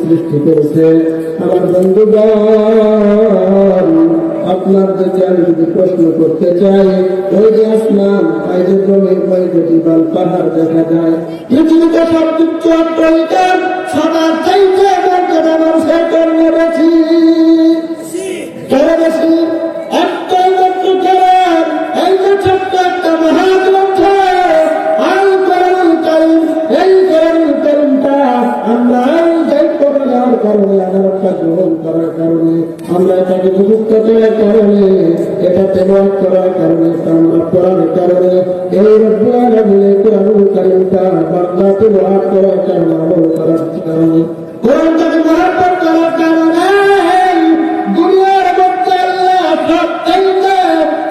সৃষ্টি করেছে আমার বন্ধুগণ আপনার যদি আমি যদি প্রশ্ন করতে চাই ওই যে আসমান জমির ওই যে জীবন পাহাড় দেখা যায় পৃথিবীতে সব কারণে আমরা পড়ানোর কারণে এই রব্বুল আলামিনের কোরআন কারিমটা বাংলাতে ব্যবহার করার কারণে আমল করার কারণে কোরআনটাকে মহাব্বত করার কারণে দুনিয়ার মধ্যে আল্লাহ সবচাইতে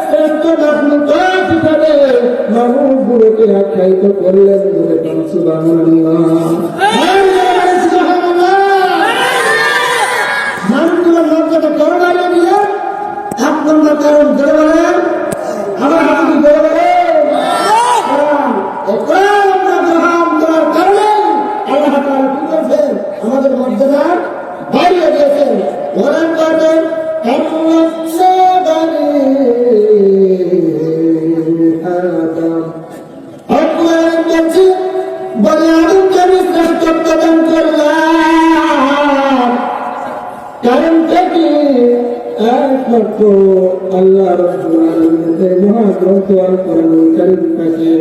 শ্রেষ্ঠ মাখলুকাত হিসাবে মানুষগুলোকে আখ্যায়িত করলেন বলে সুবহানাল্লাহ বলে আদমকে আমি শ্রেষ্ঠত্ব দান করলাম কারণটা কি একমাত্র আল্লাহ রব্বুল আলামিনের মহাগ্রন্থ আল কোরআনুল কারীমটাকে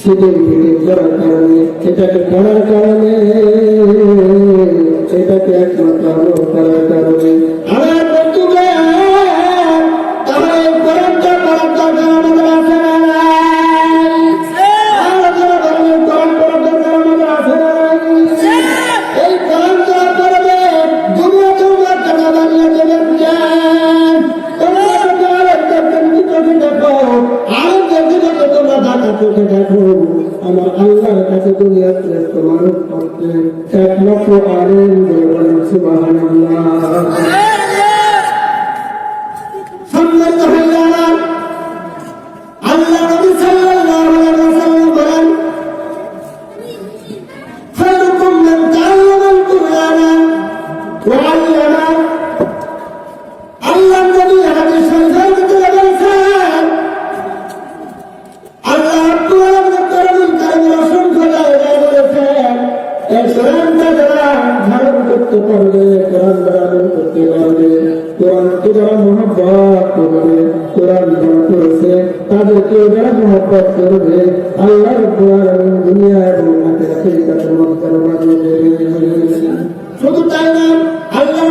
সেটাকে ভিডিও করার কারণে, এটাকে পড়ার কারণে, এটাকে একমাত্র করার কারণে শ্রেষ্ঠ এক লক্ষ আলেম বলে বলেন সুবহানাল্লাহ কোরআনকে যারা মহাপাত করবে, কোরআন যারা করেছে তাদেরকে যারা মহাপাত করবে, আল্লাহ দুনিয়া এবং আখিরাতে তাদের দেবে শুধু তাই না, আল্লাহ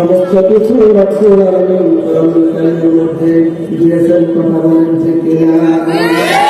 সমস্ত কিছু রক্ষণ আলমিন কোরআনুল কারীমের মধ্যে দিয়েছেন কথা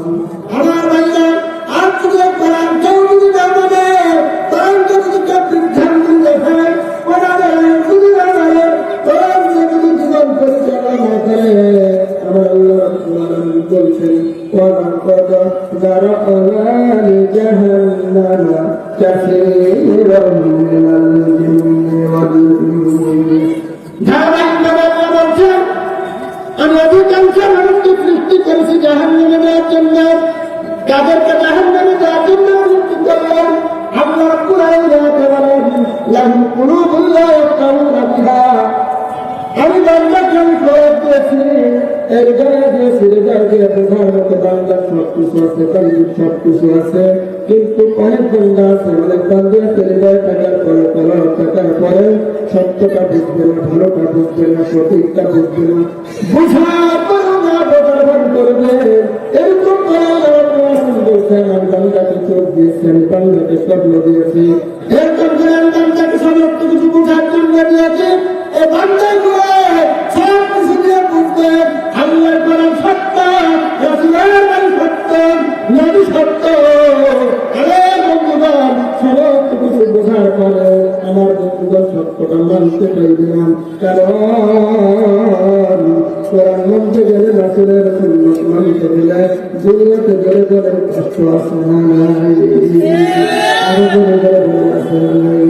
ولقد ذرأنا لجهنم كثيرا من الجن والإنس ধারাবাহিকভাবে বলছেন আমি অধিকাংশ মানুষকে সৃষ্টি করেছি জাহান নামে দেওয়ার জন্য তাদেরকে জাহান নামে দেওয়ার জন্য সৃষ্টি করলাম আল্লাহ কুরাই রাখতে বলেন লাহু কুলুবুল্লাহ ইয়াফকাহুনা বিহা আমি বান্দাকে আমি খরচ দিয়েছি এর জায়গা সব কিছু আছে আছে। বুঝতে পারবে না কারণ কোরআন মধ্যে গেলে রাসুলের সুন্নত মানতে গেলে দুনিয়াতে গেলে গেলে কষ্ট আসে না আর গেলে গেলে আসে না